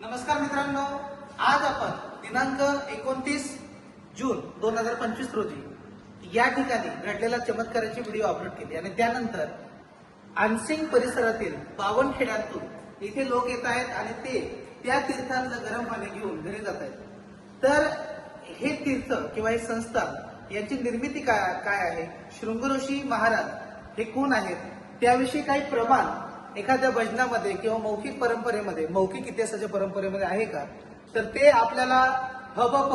नमस्कार मित्रांनो. आज आपण दिनांक एकोणतीस जून दोन हजार पंचवीस रोजी या ठिकाणी घडलेला चमत्काराची व्हिडिओ अपलोड केली आणि त्यानंतर अनसिंग परिसरातील पावनखेड्यातून इथे लोक येत आहेत आणि ते त्या तीर्थातलं गरम पाणी घेऊन घरी जात आहेत. तर हे तीर्थ किंवा हे संस्था यांची निर्मिती काय काय आहे? शृंगऋषी महाराज हे कोण आहेत? त्याविषयी काही प्रमाण एखाद्या भजनामध्ये किंवा मौखिक परंपरेमध्ये मौखिक इतिहासाच्या परंपरेमध्ये आहे का? तर ते आपल्याला हबप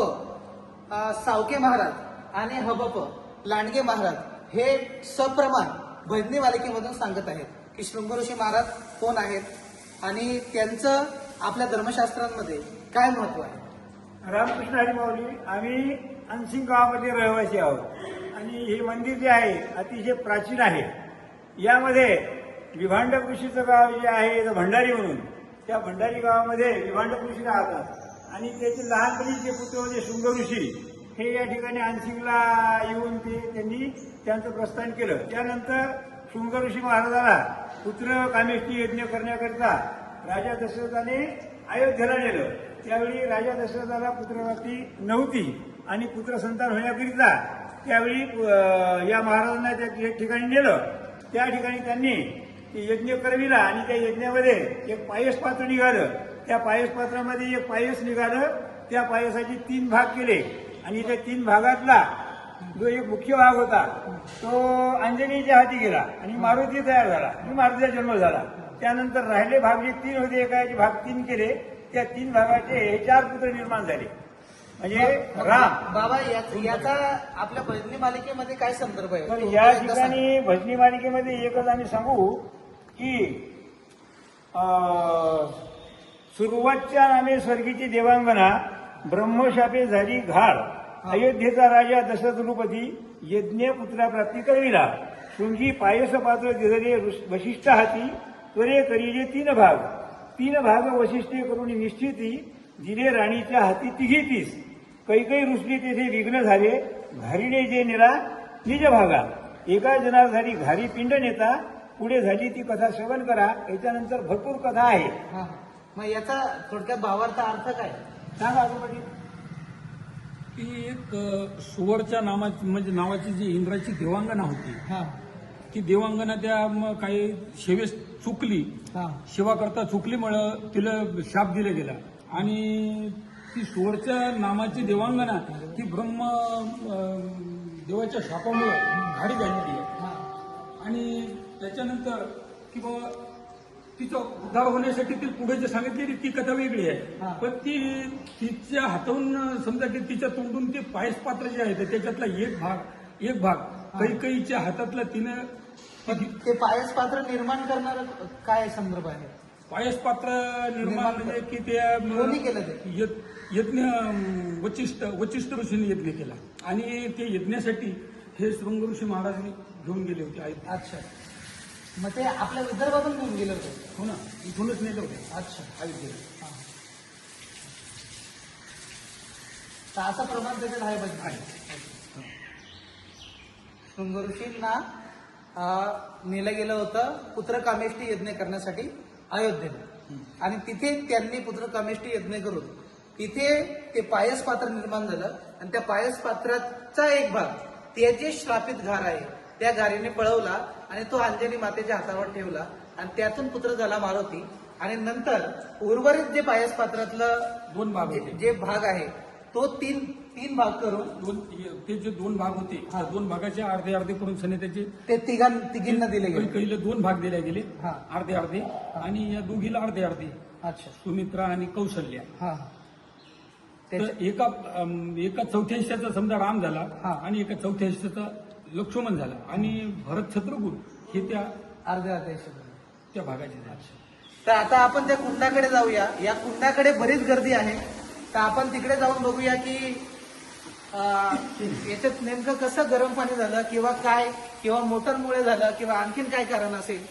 सावके महाराज आणि हबप लांडगे महाराज हे सप्रमाण भजनी मालिकेमधून सांगत आहेत. की शृंगऋषी महाराज कोण आहेत आणि त्यांचं आपल्या धर्मशास्त्रांमध्ये काय महत्त्व आहे? रामकृष्ण हरी माऊली आम्ही अनसिंग गावामध्ये रहिवासी आहोत. आणि हे मंदिर जे आहे अतिशय प्राचीन आहे. यामध्ये विभांड कृषीचं गाव जे आहे इथं भंडारी म्हणून त्या भंडारी गावामध्ये विभांड कृषी राहतात. आणि त्याचे लहानपणीचे पुत्र होते शृंग ऋषी हे या ठिकाणी अनसिंगला येऊन ते त्यांनी त्यांचं प्रस्थान केलं. त्यानंतर शृंग ऋषी महाराजाला पुत्र कामेष्टी यज्ञ करण्याकरिता राजा दशरथाने अयोध्येला नेलं. त्यावेळी राजा दशरथाला पुत्रप्राप्ती नव्हती आणि पुत्र संतान होण्याकरिता त्यावेळी या महाराजांना त्या ठिकाणी नेलं. त्या ठिकाणी त्यांनी ते यज्ञ करविला आणि त्या यज्ञामध्ये एक पायस पात्र निघालं. त्या पायस पात्रामध्ये एक पायस निघालं. त्या पायसाचे तीन भाग केले. आणि त्या तीन भागातला जो एक मुख्य भाग होता तो अंजनीच्या हाती गेला आणि मारुती तयार झाला. आणि मारुतीचा जन्म झाला. त्यानंतर राहिले भाग जे तीन होते. एकाचे भाग तीन केले. त्या तीन भागाचे हे चार पुत्र निर्माण झाले. म्हणजे राम. बाबा याच- आपल्या भजनी मालिकेमध्ये काय संदर्भ आहे? तर या. ठिकाणी भजनी मालिकेमध्ये एकच आम्ही सांगू. की सुरुवातच्या नामे स्वर्गीची देवांगना ब्रह्मशापे झाली घाळ. अयोध्येचा राजा दशरथ नृपती यज्ञ पुत्राप्राप्ती करविला. शृंगी पायस पात्र दिसले वशिष्ठ हाती त्वरे करीले तीन भाग. तीन भाग वशिष्ठे करून निश्चिती दिले राणीच्या हाती तिघी तीस. कैकई रुसली तेथे विघ्न झाले घारीने जे नेला निज भागा. एका जनार झाली घारी पिंड नेता पुढे झाली ती कथा श्रवण करा याच्यानंतर भरपूर कथा आहे. हा. मग याचा थोडक्यात भावार्थ अर्थ काय? सांगा अगोदर ती एक अ, सुवरच्या नावाची म्हणजे नावाची जी इंद्राची देवांगना होती हा. ती देवांगना त्या म, काही सेवेस चुकली. हा. सेवा करता चुकलीमुळं तिला शाप दिला गेला. आणि ती सुवरच्या नामाची देवांगना ती ब्रह्म अ, देवाच्या शापामुळं घाडी झालेली आहे. हा. आणि त्याच्यानंतर की बाबा तिचा उद्धार होण्यासाठी ती पुढे जे सांगितलेली ती कथा वेगळी. आहे. पण ती तिच्या हाताहून समजा की तिच्या तोंडून ते पायस पात्र जे आहे त्याच्यातला एक भाग एक भाग कैकईच्या हातातला तिनं ते पायस पात्र निर्माण करणार काय संदर्भ आहे? पायस पात्र निर्माण म्हणजे की त्या कोणी केलं ते? यज्ञ- वचिष्ठ वचिष्ठ ऋषीने यज्ञ केला. आणि ते यज्ञासाठी हे शृंग ऋषी महाराजांनी घेऊन गेले होते अच्छा. मग ते आपल्या विदर्भातून घेऊन गेलं होतं. हो ना इथूनच नेले होते. अच्छा. हा. तर असं प्रमाण त्याच्यात आहे बघ. शृंग ऋषींना अं, नेलं गेलं होतं पुत्रकामेष्टी यज्ञ करण्यासाठी अयोध्येला. आणि तिथे त्यांनी पुत्रकामेष्टी यज्ञ करून तिथे ते पायस पात्र निर्माण झालं. आणि त्या पायस पात्राचा एक भाग ते जे श्रापित घार आहे. त्या घारीने पळवला. आणि तो अंजनी मातेच्या हातावर ठेवला आणि त्यातून पुत्र झाला मारुती. आणि नंतर उर्वरित जे पायस पात्रातलं दोन भाग जे- होते. जे भाग आहे तो तीन तीन भाग करून दोन ते जे दोन भाग होते त्या दोन भागाचे अर्धे अर्धे करून सने त्याचे ते तिघां तिघींना दिले गेले. काहीला दोन भाग दिले गेले. हा. अर्धे अर्धे. आणि या दोघीला अर्धे अर्धे. अच्छा. सुमित्रा आणि कौशल्या. हा. तर एका अम, एका चौथ्या हिश्श्याचा समजा राम झाला हा. आणि एका चौथ्या हिश्श्याचा लक्ष्मण झाला आणि भरत छत्रगुण हे त्या अर्ध्या अर्ध्या हिशोबाने. त्या भागाचे झाले. तर आता आपण त्या कुंडाकडे जाऊया. या कुंडाकडे बरीच गर्दी आहे. तर आपण तिकडे जाऊन बघूया की अं, याच्यात नेमकं कसं गरम पाणी झालं किंवा काय किंवा मोटरमुळे झालं किंवा आणखीन काय कारण असेल.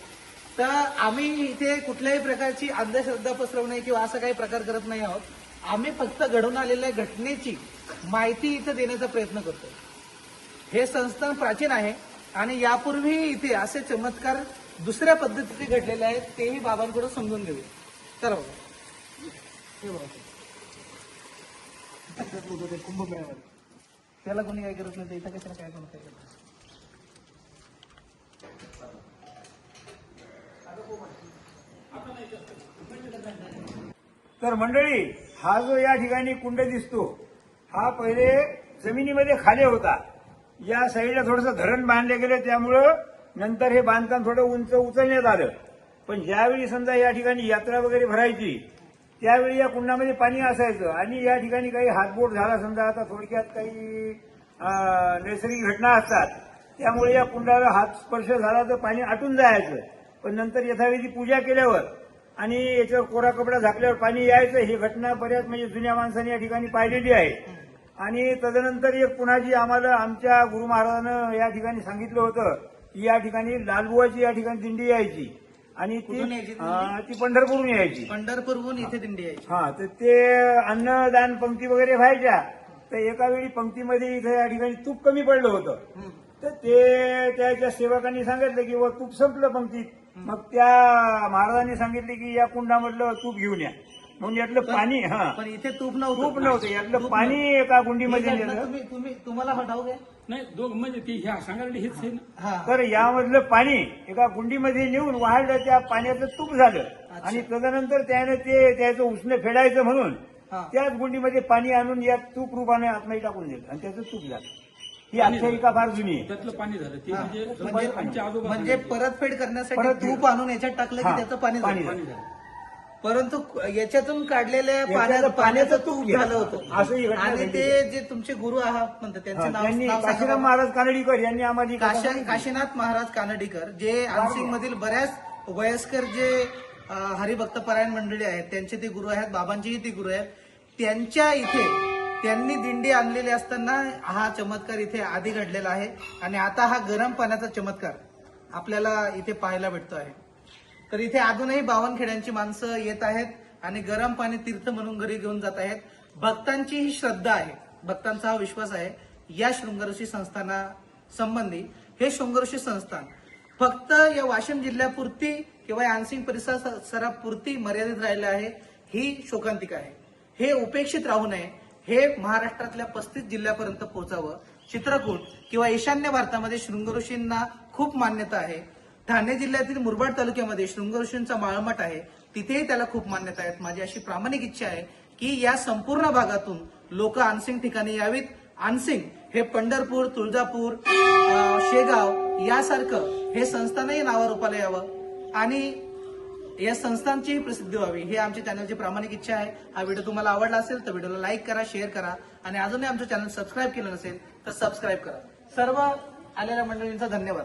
तर आम्ही इथे कुठल्याही प्रकारची अंधश्रद्धा पसरवणे किंवा असं काही प्रकार करत नाही आहोत. आम्ही फक्त घडून आलेल्या घटनेची माहिती इथं देण्याचा प्रयत्न करतो हे संस्थान प्राचीन आहे आणि यापूर्वी इथे असे चमत्कार दुसऱ्या पद्धतीचे घडलेले आहेत तेही बाबांकडून समजून घेऊ चला बाबा हे बघा. कुंभमेळ्यामध्ये त्याला कोणी काय करत नाही तर इथं कशाला काय कोणी काय करत तर मंडळी हा जो या ठिकाणी कुंड दिसतो हा पहिले जमिनीमध्ये खाली होता. या साईडला थोडंसं धरण बांधले गेले त्यामुळं नंतर हे बांधकाम थोडं उंच उचलण्यात आलं. पण ज्यावेळी समजा या ठिकाणी यात्रा वगैरे भरायची त्यावेळी या कुंडामध्ये पाणी असायचं आणि या ठिकाणी काही हातबोट झाला समजा आता थोडक्यात काही नैसर्गिक घटना असतात त्यामुळे या कुंडाला हात स्पर्श झाला तर पाणी आटून जायचं. पण नंतर यथाविधी पूजा केल्यावर आणि याच्यावर कोरा कपडा झाकल्यावर पाणी यायचं ही घटना बऱ्याच म्हणजे जुन्या माणसाने या ठिकाणी पाहिलेली आहे. आणि तदनंतर एक पुन्हा जी आम्हाला आमच्या गुरु महाराजानं या ठिकाणी सांगितलं होतं की या ठिकाणी लालबुवाची या ठिकाणी दिंडी यायची. आणि ती ती पंढरपूरहून यायची. पंढरपूरहून इथे दिंडी यायची. हा तर ते अन्नदान पंक्ती वगैरे व्हायच्या तर एका वेळी पंक्तीमध्ये इथे या ठिकाणी तूप कमी पडलं होतं. तर ते त्याच्या सेवकांनी सांगितलं की व तूप संपलं पंक्तीत. मग त्या महाराजांनी सांगितले की या कुंडामधलं तूप घेऊन या. म्हणून यातलं पाणी हा. पण इथे तूप नव्हतं. तूप नव्हतं यातलं तूप पाणी नव्हतं. एका गुंडीमध्ये घटना नेलं. तुम्ही तुम्ही तुम्हाला ठाऊक आहे नाही दोघ म्हणजे ते ह्या सांगायला हेच आहे ना. हा. तर यामधलं पाणी एका गुंडीमध्ये नेऊन वाढलं त्या पाण्याचं तूप झालं. आणि तदनंतर त्याने ते त्याचं उष्ण फेडायचं म्हणून हा. त्याच गुंडीमध्ये पाणी आणून या तूप रूपाने आतमध्ये टाकून दिलं. आणि त्याचं तूप झालं. ही आख्यायिका फार जुनी आहे. त्यातलं पाणी झालं. ते. म्हणजे म्हणजे आमच्या आजोबा म्हणजे परतफेड करण्यासाठी परत- तूप आणून याच्यात टाकलं की हा, त्याचं पाणी पाणी झालं. पाणी झालं. परंतु याच्यातून काढलेल्या पाण्याचं पाण्याचं तूप झालं असं होतं ही घटना आणि घडली. ते जे तुमचे गुरु आहात म्हणतात त्यांचं नाव त्यांनी नाव सांगा काशीराम बरं. महाराज कानडीकर यांनी आम्हाला ही कथा काशा- सांगितली. काशीनाथ महाराज कानडीकर जे आनसिंग मधील बऱ्याच वयस्कर जे अं, हरिभक्त परायण मंडळी आहेत त्यांचे ते गुरु आहेत बाबांचेही ते गुरु आहेत त्यांच्या इथे त्यांनी दिंडी आणलेली असताना हा चमत्कार इथे आधी घडलेला आहे आणि आता हा गरम पाण्याचा चमत्कार आपल्याला इथे पाहायला भेटतो आहे तर इथे अजूनही बावनखेड्यांची माणसं येत आहेत आणि गरम पाणी तीर्थ म्हणून घरी घेऊन जात आहेत. भक्तांची ही श्रद्धा आहे. भक्तांचा हा विश्वास आहे. या शृंगऋषी संस्थाना संबंधी हे शृंगऋषी संस्थान फक्त या वाशिम जिल्ह्यापुरती किंवा या आनसिंग परिसरापुरती मर्यादित राहिलं आहे ही शोकांतिका आहे. हे उपेक्षित राहू नये. हे महाराष्ट्रातल्या पस्तीस जिल्ह्यापर्यंत पोहोचावं. चित्रकूट किंवा ईशान्य भारतामध्ये शृंगऋषींना खूप मान्यता आहे. ठाणे जिल्ह्यातील मुरबाड तालुक्यामध्ये शृंगऋषींचा माळमठ आहे. तिथेही त्याला खूप मान्यता आहेत. माझी अशी प्रामाणिक इच्छा आहे की या संपूर्ण भागातून लोक आनसिंग ठिकाणी यावीत. आनसिंग हे पंढरपूर तुळजापूर शेगाव यासारखं हे संस्थानही नावारूपाला यावं. आणि या संस्थांचीही प्रसिद्धी व्हावी हे आमच्या चॅनलची प्रामाणिक इच्छा आहे. हा व्हिडिओ तुम्हाला आवडला असेल तर व्हिडिओला लाईक करा शेअर करा. आणि अजूनही आमचं चॅनल सबस्क्राईब केलं नसेल तर सबस्क्राईब करा. सर्व आलेल्या मंडळींचा धन्यवाद.